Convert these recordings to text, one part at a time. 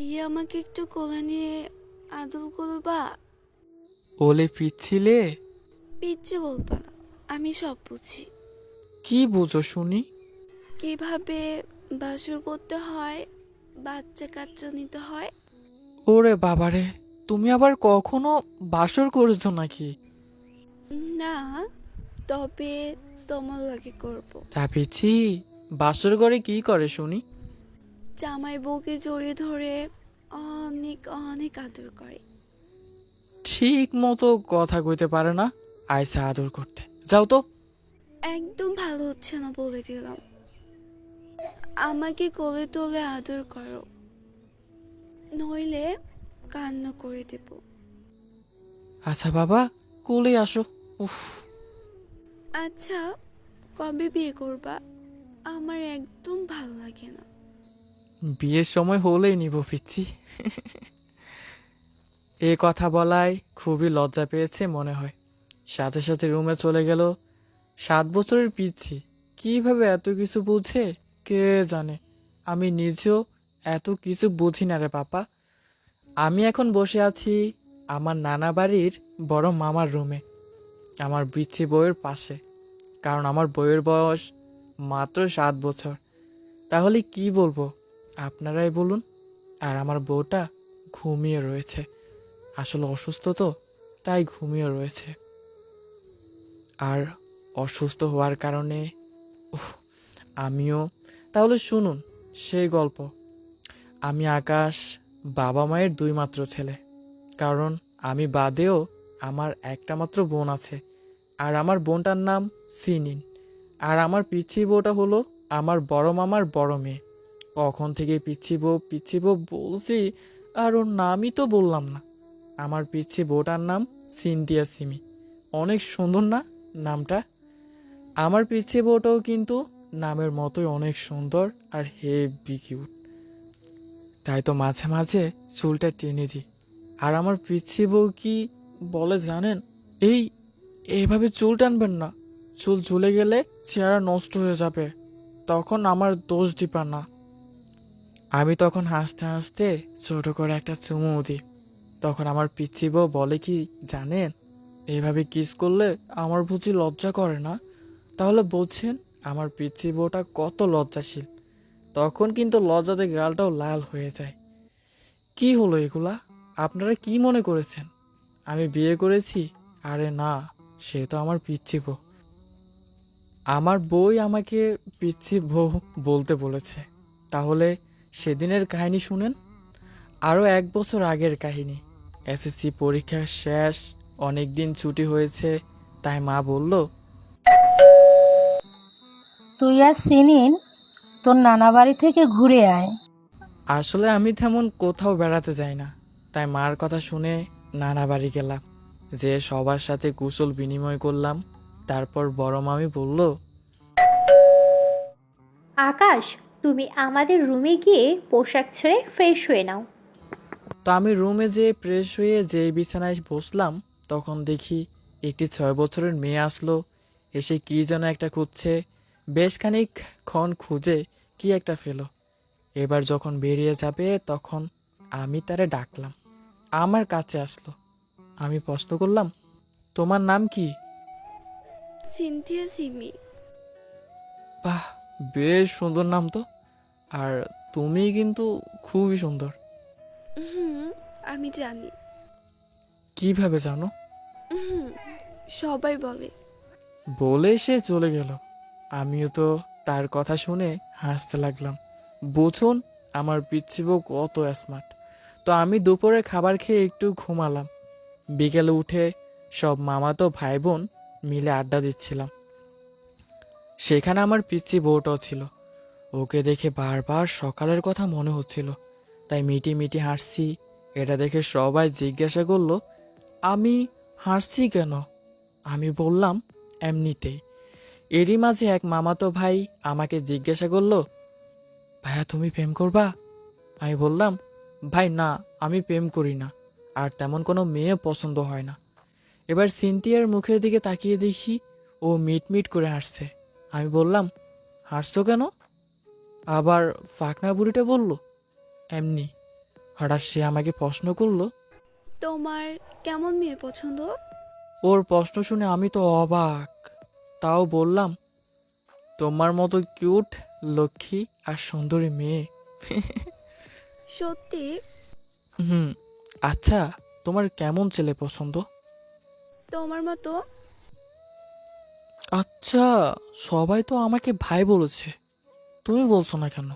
ভাইয়া আমাকে একটু কোলে নিয়ে আদল করবা? ওলে পিচ্ছিলে? পিচ্ছে বলবা না আমি সব বুঝি। কি বুঝো শুনি? কীভাবে বাসর করতে হয় বাচ্চা কাচ্চা নিতে হয়? ওরে বাবারে তুমি আবার কখনো বাসর করেছ নাকি? না তবে তোমার লাগে করব। তা পিছি বাসর ঘরে কি করে শুনি? জামাই বউকে জড়িয়ে ধরে অনেক অনেক আদর করে। ঠিক মতো কথা কইতে পারে না আয়সা আদর করতে। যাও তো। একদম ভালো হচ্ছে না বলে দিলাম। আমাকে কোলে তোলে আদর করো। নইলে কান্না করে দেব। আচ্ছা বাবা কোলে আসো। উফ। আচ্ছা কবে বিয়ে করবা? আমার একদম ভালো লাগে না। বিয়ের সময় হলেই নিব পিচ্ছি এ কথা বলায় খুবই লজ্জা পেয়েছে মনে হয়। সাথে সাথে রুমে চলে গেল সাত বছরের পিচ্ছি কীভাবে এত কিছু বুঝে? কে জানে? আমি নিজেও এত কিছু বুঝি না রে পাপা। আমি এখন বসে আছি আমার নানা বাড়ির বড় মামার রুমে আমার বিচ্ছি বইয়ের পাশে। কারণ আমার বইয়ের বয়স মাত্র সাত বছর। তাহলে কি বলব? আপনারাই বলুন। আর আমার বউটা ঘুমিয়ে রয়েছে। আসলে অসুস্থ তো, তাই ঘুমিয়ে রয়েছে। আর অসুস্থ হওয়ার কারণে আমিও, তাহলে শুনুন, সেই গল্প। আমি আকাশ বাবা মায়ের দুই মাত্র ছেলে। কারণ আমি বাদেও আমার একটা মাত্র বোন আছে। আর আমার বোনটার নাম সিনিন। আর আমার পিচ্ছি বউটা হলো আমার বড় মামার বড় মেয়ে। কখন থেকে পিচ্ছি বউ পিচ্ছি বউ বলছি, আর ওর নামই তো বললাম না। আমার পিচ্ছি বউটার নাম সিনথিয়া সিমি। অনেক সুন্দর না নামটা? আমার পিচ্ছি বউটাও কিন্তু নামের মতোই অনেক সুন্দর আর হেভি কিউট। তাই তো মাঝে মাঝে চুলটা টেনে দিই। আর আমার পিচ্ছি বউ কি বলে জানেন? এই এইভাবে চুল টানবেন না। চুল ঝুলে গেলে চেহারা নষ্ট হয়ে যাবে। তখন আমার দোষ দিবা না। আমি তখন হাসতে হাসতে ছোট করে একটা চুমু দিই। তখন আমার পিচ্ছি বউ বলে কি, জানেন এইভাবে কিস করলে আমার বুঝি লজ্জা করে না? তাহলে বলছেন, আমার পিচ্ছি বউটা কত লজ্জাশীল। তখন কিন্তু লজ্জাতে গালটাও লাল হয়ে যায়। কি হলো এগুলা? আপনারা কি মনে করেছেন? আমি বিয়ে করেছি? আরে না, সে তো আমার পিচ্ছি বউ। আমার বই আমাকে পিচ্ছি বউ বলতে বলেছে। তাহলে সেদিনের কাহিনী শুনেন? আরও এক বছর আগের কাহিনী। এসএসসি পরীক্ষা শেষ অনেক দিন ছুটি হয়েছে তাই মা বলল তুই আর সিনিন তোর নানা বাড়ি থেকে ঘুরে আয়। আসলে আমি তেমন কোথাও বেড়াতে যাই না তাই মার কথা শুনে নানা বাড়ি গেলাম যে সবার সাথে কুশল বিনিময় করলাম। তারপর বড় মামি বলল আকাশ তুমি আমাদের রুমে গিয়ে পোশাক ছেড়ে ফ্রেশ হয়ে নাও। তো আমি রুমে যে ফ্রেশ হয়ে যে বিছানায় বসলাম তখন দেখি একটি ছয় বছরের মেয়ে আসলো এসে কি যেন একটা খুঁজছে বেশ খানিক ক্ষণ খুঁজে কি একটা ফেলো এবার যখন বেরিয়ে যাবে তখন আমি তারে ডাকলাম আমার কাছে আসলো। আমি প্রশ্ন করলাম তোমার নাম কি? সিনথিয়া সিমি। বেশ সুন্দর নাম তো। আর তুমি কিন্তু খুবই সুন্দর। হুম আমি জানি। কীভাবে জানো? হুম সবাই বলে। বলে সে চলে গেল। আমিও তো তার কথা শুনে হাসতে লাগলাম। বুঝুন আমার পিচ্ছি বউ কত স্মার্ট তো আমি দুপুরে খাবার খেয়ে একটু ঘুমালাম। বিকেলে উঠে সব মামাতো ভাই বোন মিলে আড্ডা দিচ্ছিলাম। সেখানে আমার পিচ্ছি বউটাও ছিল। ওকে দেখে বারবার সকালের কথা মনে হচ্ছিল। তাই মিটি মিটি হাসছি। এটা দেখে সবাই জিজ্ঞাসা করল, আমি হাসছি কেন? আমি বললাম, এমনিতেই। এরই মাঝে এক মামাতো ভাই আমাকে জিজ্ঞাসা করল, ভাইয়া, তুমি প্রেম করবা? আমি বললাম, ভাই, না, আমি প্রেম করি না। আর তেমন কোনো মেয়ে পছন্দ হয় না। এবার সিনথিয়ার মুখের দিকে তাকিয়ে দেখি ও মিট মিট করে হাসছে। আমি বললাম হাসছো কেন? আবার ফাকনা বুড়িটা বলল এমনি। হঠাৎ সে আমাকে প্রশ্ন করল তোমার কেমন মেয়ে পছন্দ? ওর প্রশ্ন শুনে আমি তো অবাক। তাও বললাম তোমার মতো কিউট লক্ষ্মী আর সুন্দরী মেয়ে। সত্যি? হুম আচ্ছা তোমার কেমন ছেলে পছন্দ? তোমার মতো আচ্ছা সবাই তো আমাকে ভাই বলেছে। তুমি বলছো না কেন?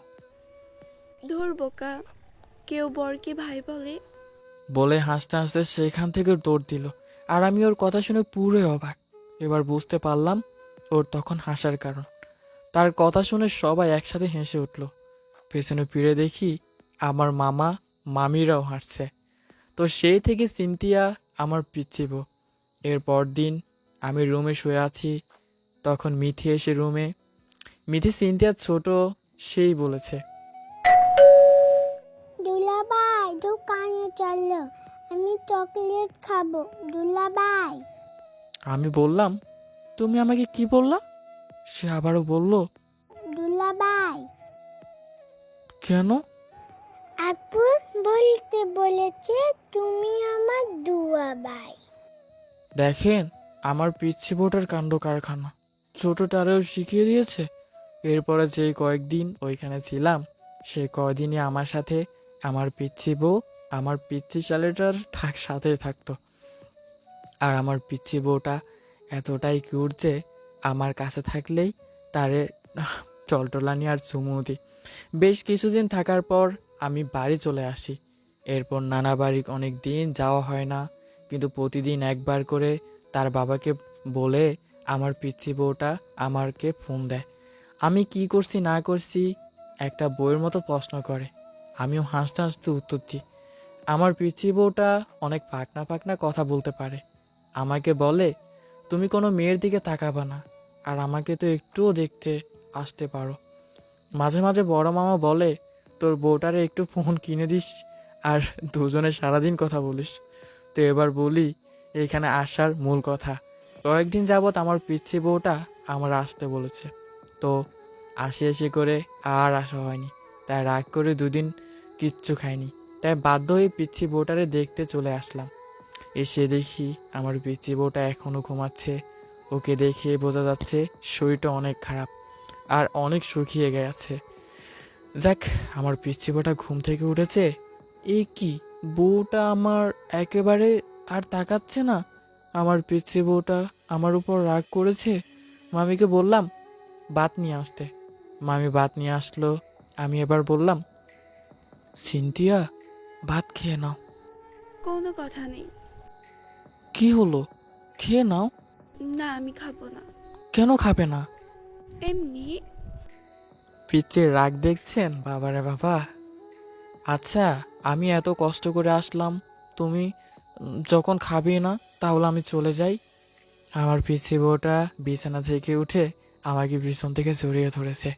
ধর বোকা কেউ বরকে ভাই বলে? বলে হাসতে হাসতে সেখান থেকে দৌড় দিল। আর আমি ওর কথা শুনে পুরো অবাক। এবার বুঝতে পারলাম ওর তখন হাসার কারণ। তার কথা শুনে সবাই একসাথে হেসে উঠল। পেছনে ফিরে দেখি আমার মামা মামিরাও হাসছে। তো সেই থেকে সিনথিয়া আমার পিছিব এরপর দিন আমি রুমে শুয়ে আছি তখন মিথি এসে রুমে মিথি সিনথিয়া ছোট সেই বলেছে। দুলাভাই দোকানে চলো আমি চকলেট খাব। দুলাভাই। আমি বললাম তুমি আমাকে কি বললা? সে আবারও বলল দুলাভাই। কেন? আপু বলতে বলেছে তুমি আমার দুলাভাই। দেখেন আমার পিচ্ছি বোটার কাণ্ড কারখানা। ছোটটারেও শিখিয়ে দিয়েছে। এরপরে যে কয়েকদিন ওইখানে ছিলাম, সে কয়দিনই আমার সাথে, আমার পিচ্ছি বউ, আমার পিচ্ছি শালেটার থাক, সাথে থাকতো। আর আমার পিচ্ছি বউটা এতটাই কিউট যে আমার কাছে থাকলেই তারে চলটলানি আর চুমু দিই। বেশ কিছুদিন থাকার পর আমি বাড়ি চলে আসি। এরপর নানা বাড়ি অনেক দিন যাওয়া হয় না, কিন্তু প্রতিদিন একবার করে তার বাবাকে বলে আমার পিচ্ছি বউটা আমারকে ফোন দেয়। আমি কি করছি, না করছি একটা বইয়ের মতো প্রশ্ন করে। আমিও হাসতে হাসতে উত্তর দিই। আমার পিচ্ছি বউটা অনেক পাকনা পাকনা কথা বলতে পারে। আমাকে বলে, তুমি কোনো মেয়ের দিকে তাকাবা না আর আমাকে তো একটুও দেখতে আসতে পারো। মাঝে মাঝে বড় মামা বলে, তোর বউটারে একটু ফোন কিনে দিস আর দুজনে সারাদিন কথা বলিস। তো এবার বলি, এখানে আসার মূল কথা। কয়েকদিন যাবৎ আমার পিচ্ছি বউটা আমার আসতে বলেছে। তো আসি এসে করে আর আসা হয়নি। তাই রাগ করে দুদিন কিচ্ছু খাইনি। তাই বাধ্য হয়ে পিচ্ছি বউটারে দেখতে চলে আসলাম। এসে দেখি আমার পিচ্ছি বউটা এখনও ঘুমাচ্ছে। ওকে দেখে বোঝা যাচ্ছে শরীরটা অনেক খারাপ আর অনেক শুকিয়ে গেছে। যাক, আমার পিচ্ছি বউটা ঘুম থেকে উঠেছে। এ কি? বউটা আমার একেবারে আর তাকাচ্ছে না? আমার পিচ্ছি বউটা আমার উপর রাগ করেছে? মামিকে বললাম ভাত নিয়ে আসতে। মামি ভাত নিয়ে আসলো। আমি এবার বললাম সিনথিয়া ভাত খেয়ে নাও। কোনো কথা নেই। কি হলো? খেয়ে নাও। না আমি খাব না। কেন খাবে না? এমনি। পিচ্ছির রাগ দেখছেন? বাবারে বাবা। আচ্ছা আমি এত কষ্ট করে আসলাম তুমি উম, যখন খাবে না তাহলে আমি চলে যাই। আমার পিছিয়ে বউটা বিছানা থেকে উঠে আমাকে পিছন থেকে জড়িয়ে ধরেছে।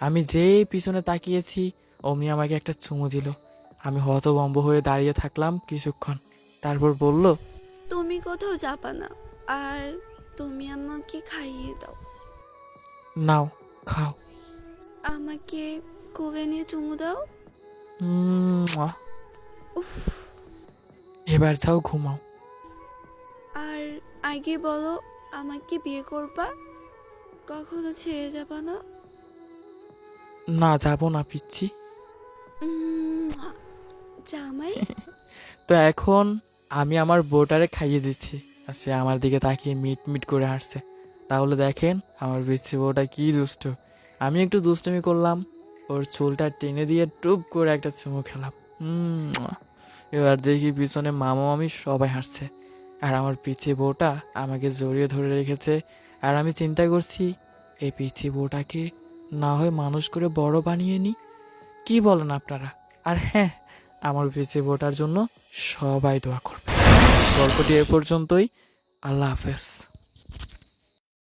আমি যেই পিছনে তাকিয়েছি অমনি আমাকে একটা চুমু দিল। আমি হতবম্ব হয়ে দাঁড়িয়ে থাকলাম কিছুক্ষণ। তারপর বলল তুমি কোথাও যাবা না আর তুমি আমাকে খাইয়ে দাও। নাও খাও। আমাকে কোলে নিয়ে চুমু দাও। উফ। এবার যাও ঘুমাও। আর আগে বলো আমাকে বিয়ে করবা? কখনো ছেড়ে যাবা না? না যাব না পিচ্ছি। জামাই? তো এখন আমি আমার বউটারে খাইয়ে দিচ্ছি আর সে আমার দিকে তাকিয়ে মিট মিট করে হাসছে। তাহলে দেখেন আমার বিচ্ছি বউটা কি দুষ্ট। আমি একটু দুষ্টুমি করলাম ওর চুলটা টেনে দিয়ে টুপ করে একটা চুমু খেলাম। উম, এবার দেখি পিছনে মামা মামি সবাই হাসছে। আর আমার পিছিয়ে বউটা আমাকে জড়িয়ে ধরে রেখেছে। আর আমি চিন্তা করছি, এই পিছিয়ে বউটাকে না হয় মানুষ করে বড় বানিয়ে নি? কি বলেন আপনারা? আর হ্যাঁ আমার পিছিয়ে বউটার জন্য সবাই দোয়া করবে। গল্পটি এ পর্যন্তই। আল্লাহ হাফেজ।